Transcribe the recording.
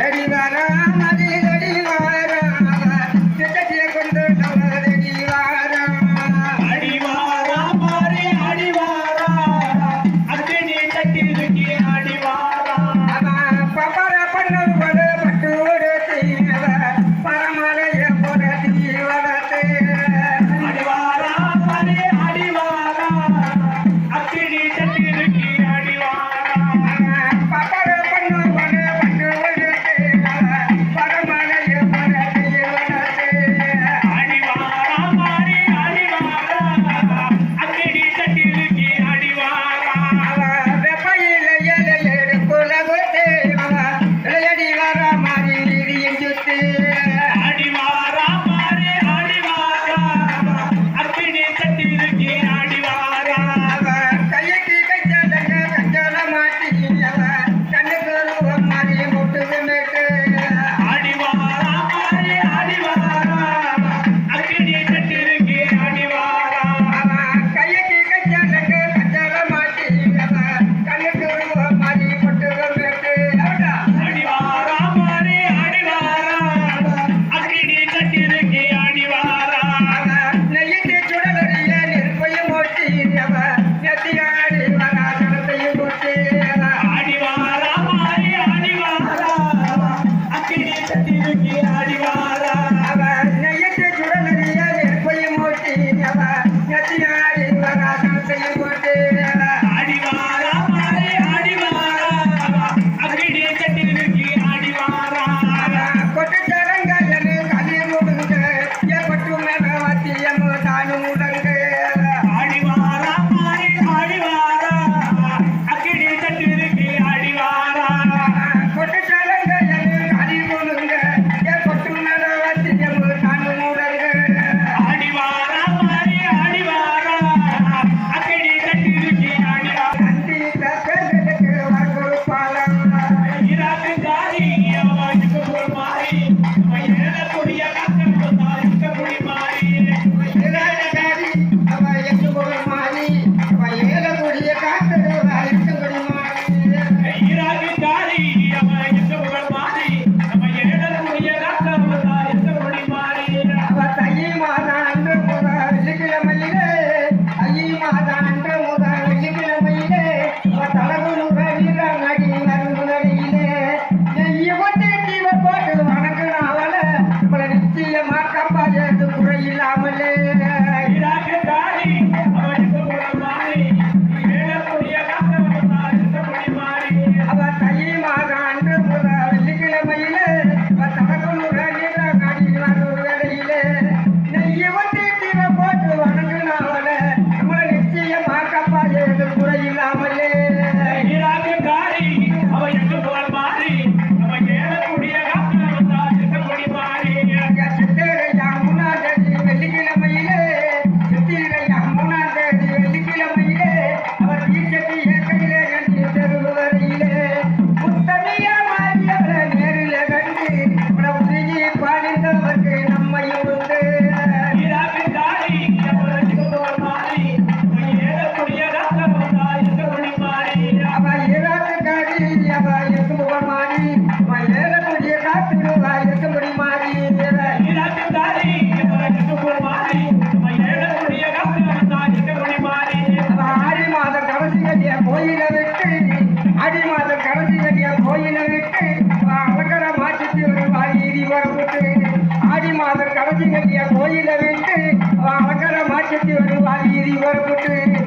அடி வராமதி அடி Senhor, கட்டிங்கட்டியா கோயில விட்டு அவன் அலங்காரம் மாற்றி வருவாள் இது வரப்பட்டு